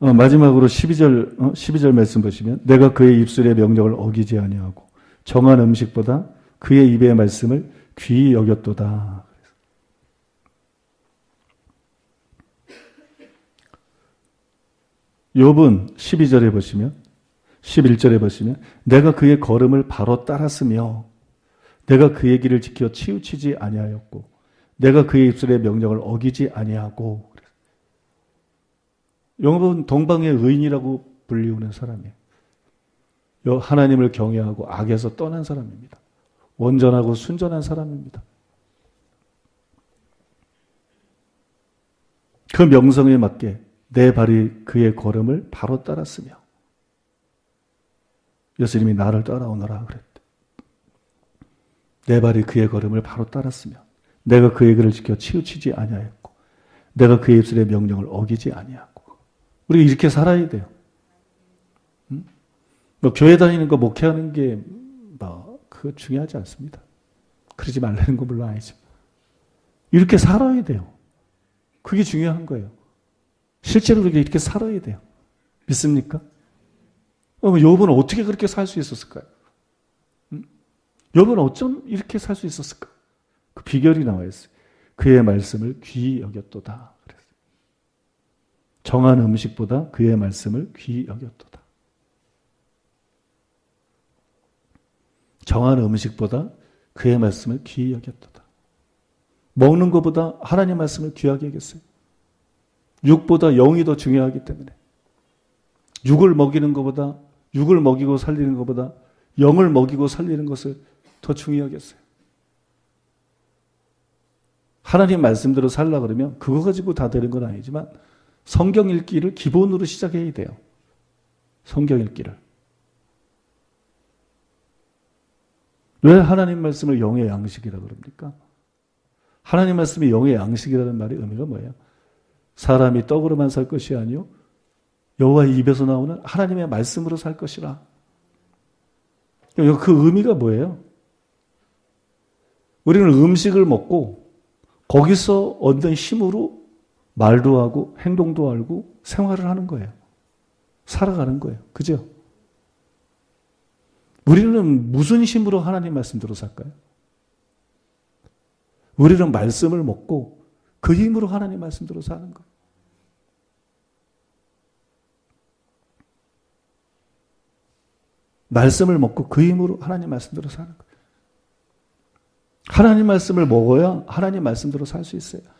어, 마지막으로 12절, 어, 12절 말씀 보시면, 내가 그의 입술의 명령을 어기지 아니하고, 정한 음식보다 그의 입의 말씀을 귀히 여겼도다. 욥은 12절에 보시면 11절에 보시면 내가 그의 걸음을 바로 따랐으며 내가 그의 길을 지켜 치우치지 아니하였고 내가 그의 입술의 명령을 어기지 아니하고 영업은 동방의 의인이라고 불리우는 사람이에요. 하나님을 경외하고 악에서 떠난 사람입니다. 온전하고 순전한 사람입니다. 그 명성에 맞게 내 발이 그의 걸음을 바로 따랐으며 예수님이 나를 따라오너라 그랬대. 내 발이 그의 걸음을 바로 따랐으며 내가 그의 길을 지켜 치우치지 아니하였고 내가 그의 입술의 명령을 어기지 아니하고 우리가 이렇게 살아야 돼요. 음? 뭐 교회 다니는 거 목회하는 게 뭐 그거 중요하지 않습니다. 그러지 말라는 거 물론 아니죠. 이렇게 살아야 돼요. 그게 중요한 거예요. 실제로 그렇게 이렇게 살아야 돼요. 믿습니까? 어, 욥은 어떻게 그렇게 살 수 있었을까요? 음? 욥은 어쩜 이렇게 살 수 있었을까? 그 비결이 나와 있어요. 그의 말씀을 귀히 여겼도다. 그랬어요. 정한 음식보다 그의 말씀을 귀히 여겼도다. 정한 음식보다 그의 말씀을 귀히 여겼도다. 먹는 것보다 하나님 말씀을 귀하게 여겼어요. 육보다 영이 더 중요하기 때문에 육을 먹이는 것보다 육을 먹이고 살리는 것보다 영을 먹이고 살리는 것을 더 중요하겠어요. 하나님 말씀대로 살라 그러면 그거 가지고 다 되는 건 아니지만 성경 읽기를 기본으로 시작해야 돼요. 성경 읽기를. 왜 하나님 말씀을 영의 양식이라 그럽니까? 하나님 말씀이 영의 양식이라는 말의 의미가 뭐예요? 사람이 떡으로만 살 것이 아니요 여호와의 입에서 나오는 하나님의 말씀으로 살 것이라. 그 의미가 뭐예요? 우리는 음식을 먹고 거기서 얻는 힘으로 말도 하고 행동도 알고 생활을 하는 거예요. 살아가는 거예요. 그죠? 우리는 무슨 힘으로 하나님 말씀대로 살까요? 우리는 말씀을 먹고 그 힘으로 하나님 말씀대로 사는 거예요. 말씀을 먹고 그 힘으로 하나님 말씀대로 사는 거예요. 하나님 말씀을 먹어야 하나님 말씀대로 살 수 있어요.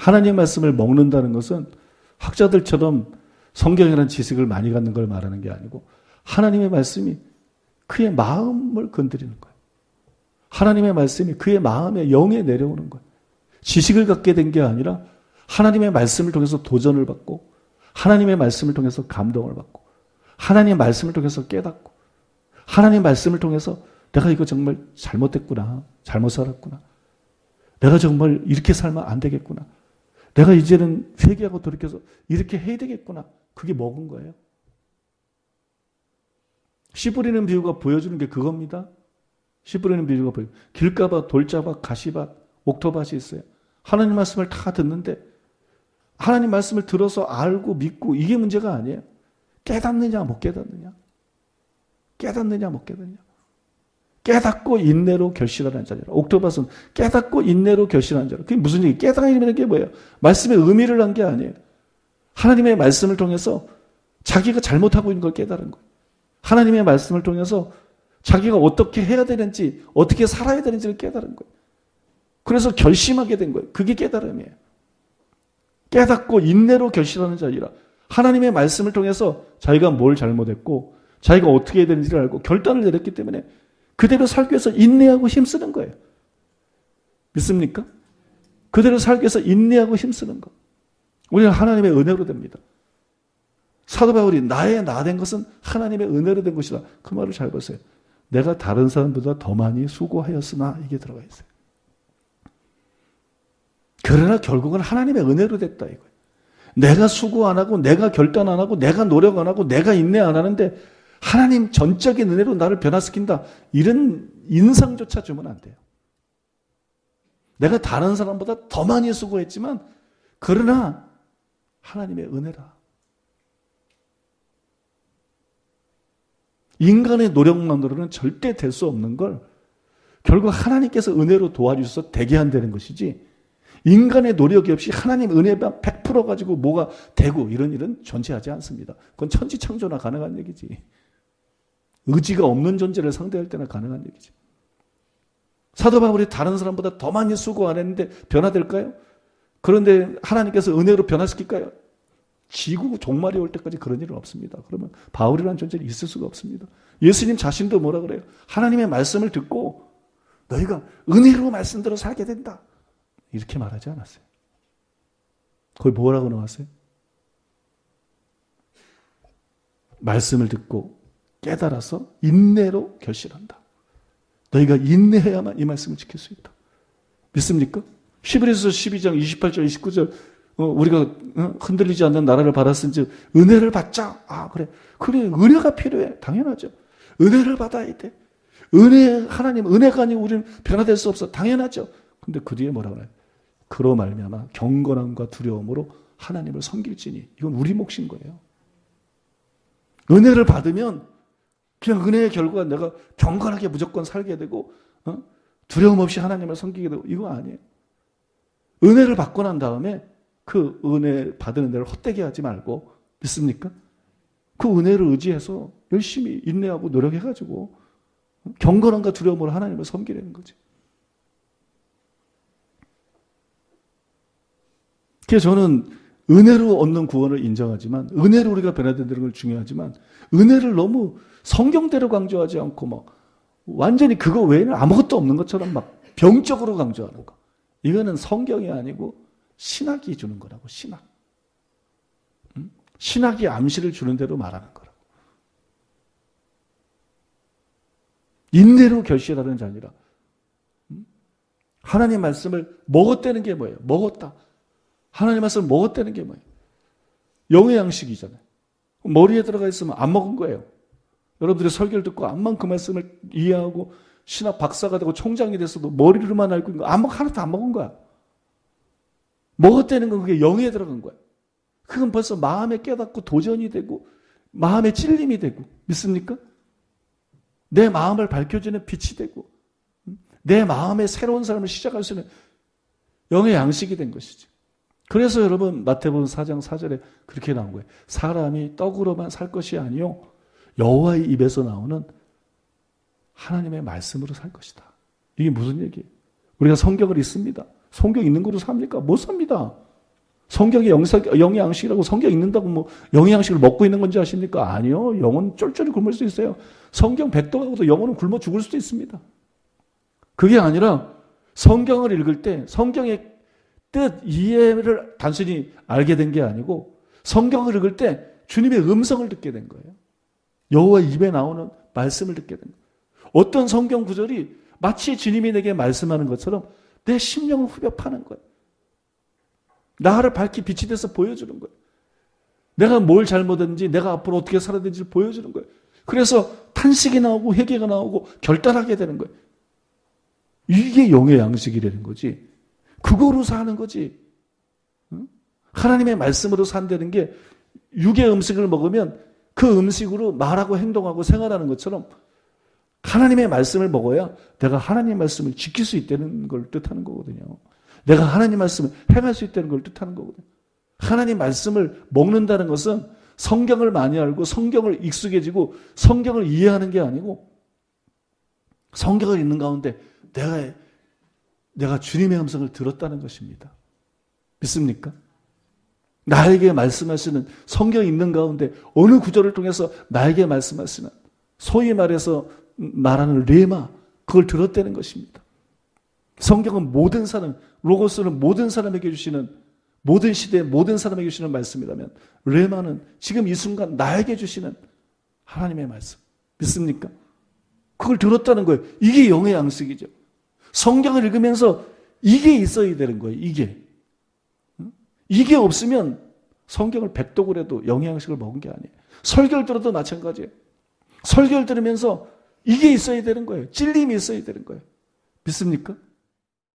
하나님 말씀을 먹는다는 것은 학자들처럼 성경이라는 지식을 많이 갖는 걸 말하는 게 아니고 하나님의 말씀이 그의 마음을 건드리는 거예요. 하나님의 말씀이 그의 마음에 영에 내려오는 거예요. 지식을 갖게 된 게 아니라 하나님의 말씀을 통해서 도전을 받고 하나님의 말씀을 통해서 감동을 받고 하나님의 말씀을 통해서 깨닫고 하나님 말씀을 통해서 내가 이거 정말 잘못됐구나. 잘못 살았구나. 내가 정말 이렇게 살면 안 되겠구나. 내가 이제는 회개하고 돌이켜서 이렇게 해야 되겠구나. 그게 먹은 거예요. 씨 뿌리는 비유가 보여주는 게 그겁니다. 씨 뿌리는 비유가 보여. 길가밭, 돌자밭, 가시밭, 옥토밭이 있어요. 하나님 말씀을 다 듣는데 하나님 말씀을 들어서 알고 믿고 이게 문제가 아니에요. 깨닫느냐 못 깨닫느냐. 깨닫느냐 못 깨닫느냐. 깨닫고 인내로 결실하는 자라. 옥토밭은 깨닫고 인내로 결실하는 자라. 그게 무슨 얘기? 깨닫는 게 뭐예요? 말씀의 의미를 한 게 아니에요. 하나님의 말씀을 통해서 자기가 잘못하고 있는 걸 깨달은 거예요. 하나님의 말씀을 통해서 자기가 어떻게 해야 되는지, 어떻게 살아야 되는지를 깨달은 거예요. 그래서 결심하게 된 거예요. 그게 깨달음이에요. 깨닫고 인내로 결실하는 자이라. 하나님의 말씀을 통해서 자기가 뭘 잘못했고, 자기가 어떻게 해야 되는지를 알고 결단을 내렸기 때문에 그대로 살기 위해서 인내하고 힘쓰는 거예요. 믿습니까? 그대로 살기 위해서 인내하고 힘쓰는 거. 우리는 하나님의 은혜로 됩니다. 사도 바울이 나의 나 된 것은 하나님의 은혜로 된 것이다. 그 말을 잘 보세요. 내가 다른 사람보다 더 많이 수고하였으나 이게 들어가 있어요. 그러나 결국은 하나님의 은혜로 됐다 이거예요. 내가 수고 안 하고 내가 결단 안 하고 내가 노력 안 하고 내가 인내 안 하는데 하나님 전적인 은혜로 나를 변화시킨다. 이런 인상조차 주면 안 돼요. 내가 다른 사람보다 더 많이 수고했지만, 그러나 하나님의 은혜라. 인간의 노력만으로는 절대 될 수 없는 걸 결국 하나님께서 은혜로 도와주셔서 되게 한다는 것이지 인간의 노력이 없이 하나님 은혜만 100% 가지고 뭐가 되고 이런 일은 존재하지 않습니다. 그건 천지창조나 가능한 얘기지. 의지가 없는 존재를 상대할 때나 가능한 얘기지. 사도 바울이 다른 사람보다 더 많이 수고 안 했는데 변화될까요? 그런데 하나님께서 은혜로 변화시킬까요? 지구 종말이 올 때까지 그런 일은 없습니다. 그러면 바울이라는 존재는 있을 수가 없습니다. 예수님 자신도 뭐라 그래요? 하나님의 말씀을 듣고 너희가 은혜로 말씀대로 살게 된다. 이렇게 말하지 않았어요. 거기 뭐라고 나왔어요? 말씀을 듣고 깨달아서 인내로 결실한다. 너희가 인내해야만 이 말씀을 지킬 수 있다. 믿습니까? 11에서 12장 28절 29절 어, 우리가 어, 흔들리지 않는 나라를 받았은즉 은혜를 받자. 아 그래 그래 은혜가 필요해 당연하죠. 은혜를 받아야 돼. 은혜 하나님 은혜가 아니고 우리는 변화될 수 없어 당연하죠. 근데 그 뒤에 뭐라 그래? 그로 말미암아 경건함과 두려움으로 하나님을 섬길지니 이건 우리 몫인 거예요. 은혜를 받으면 그냥 은혜의 결과가 내가 경건하게 무조건 살게 되고 어? 두려움 없이 하나님을 섬기게 되고 이거 아니에요. 은혜를 받고 난 다음에 그 은혜 받은 은혜를 헛되게 하지 말고 믿습니까? 그 은혜를 의지해서 열심히 인내하고 노력해가지고 경건함과 두려움으로 하나님을 섬기려는 거지. 그래서 저는 은혜로 얻는 구원을 인정하지만 은혜로 우리가 변화된다는 걸 중요하지만 은혜를 너무 성경대로 강조하지 않고 막 완전히 그거 외에는 아무것도 없는 것처럼 막 병적으로 강조하는 거. 이거는 성경이 아니고 신학이 주는 거라고 신학. 신학이 암시를 주는 대로 말하는 거라고. 인내로 결실하는 자니라. 하나님 말씀을 먹었다는 게 뭐예요? 먹었다. 하나님 말씀을 먹었다는 게 뭐예요? 영의 양식이잖아요. 머리에 들어가 있으면 안 먹은 거예요. 여러분들이 설교를 듣고 암만 그 말씀을 이해하고 신학 박사가 되고 총장이 됐어도 머리로만 알고 있는 거 아무 하나도 안 먹은 거야. 먹었다는 건 그게 영에 들어간 거야. 그건 벌써 마음에 깨닫고 도전이 되고 마음에 찔림이 되고 믿습니까? 내 마음을 밝혀주는 빛이 되고 내 마음에 새로운 삶을 시작할 수 있는 영의 양식이 된 것이죠. 그래서 여러분 마태복음 4장 4절에 그렇게 나온 거예요. 사람이 떡으로만 살 것이 아니요 여호와의 입에서 나오는 하나님의 말씀으로 살 것이다. 이게 무슨 얘기예요? 우리가 성경을 읽습니다. 성경 있는 거로 삽니까? 못 삽니다. 성경이 영상, 영의 양식이라고 성경 읽는다고 뭐 영의 양식을 먹고 있는 건지 아십니까? 아니요. 영은 쫄쫄이 굶을 수 있어요. 성경 백독하고도 영혼은 굶어 죽을 수도 있습니다. 그게 아니라 성경을 읽을 때 성경의 뜻 이해를 단순히 알게 된 게 아니고 성경을 읽을 때 주님의 음성을 듣게 된 거예요. 여호와 입에 나오는 말씀을 듣게 된 거예요. 어떤 성경 구절이 마치 주님이 내게 말씀하는 것처럼 내 심령을 후벼 파는 거예요. 나를 밝히 빛이 돼서 보여주는 거예요. 내가 뭘 잘못했는지, 내가 앞으로 어떻게 살아야 되는지 보여주는 거예요. 그래서 탄식이 나오고 회개가 나오고 결단하게 되는 거예요. 이게 영의 양식이라는 거지. 그거로 사는 거지. 하나님의 말씀으로 산다는 게 육의 음식을 먹으면 그 음식으로 말하고 행동하고 생활하는 것처럼 하나님의 말씀을 먹어야 내가 하나님의 말씀을 지킬 수 있다는 걸 뜻하는 거거든요. 내가 하나님 말씀을 행할 수 있다는 걸 뜻하는 거거든요. 하나님 말씀을 먹는다는 것은 성경을 많이 알고 성경을 익숙해지고 성경을 이해하는 게 아니고 성경을 읽는 가운데 내가 내가 주님의 음성을 들었다는 것입니다. 믿습니까? 나에게 말씀하시는 성경 있는 가운데 어느 구절을 통해서 나에게 말씀하시는 소위 말해서 말하는 레마 그걸 들었다는 것입니다. 성경은 모든 사람 로고스는 모든 사람에게 주시는 모든 시대 모든 사람에게 주시는 말씀이라면 레마는 지금 이 순간 나에게 주시는 하나님의 말씀 믿습니까? 그걸 들었다는 거예요. 이게 영의 양식이죠. 성경을 읽으면서 이게 있어야 되는 거예요. 이게. 이게 없으면 성경을 백독을 해도 영양식을 먹은 게 아니에요. 설교를 들어도 마찬가지예요. 설교를 들으면서 이게 있어야 되는 거예요. 찔림이 있어야 되는 거예요. 믿습니까?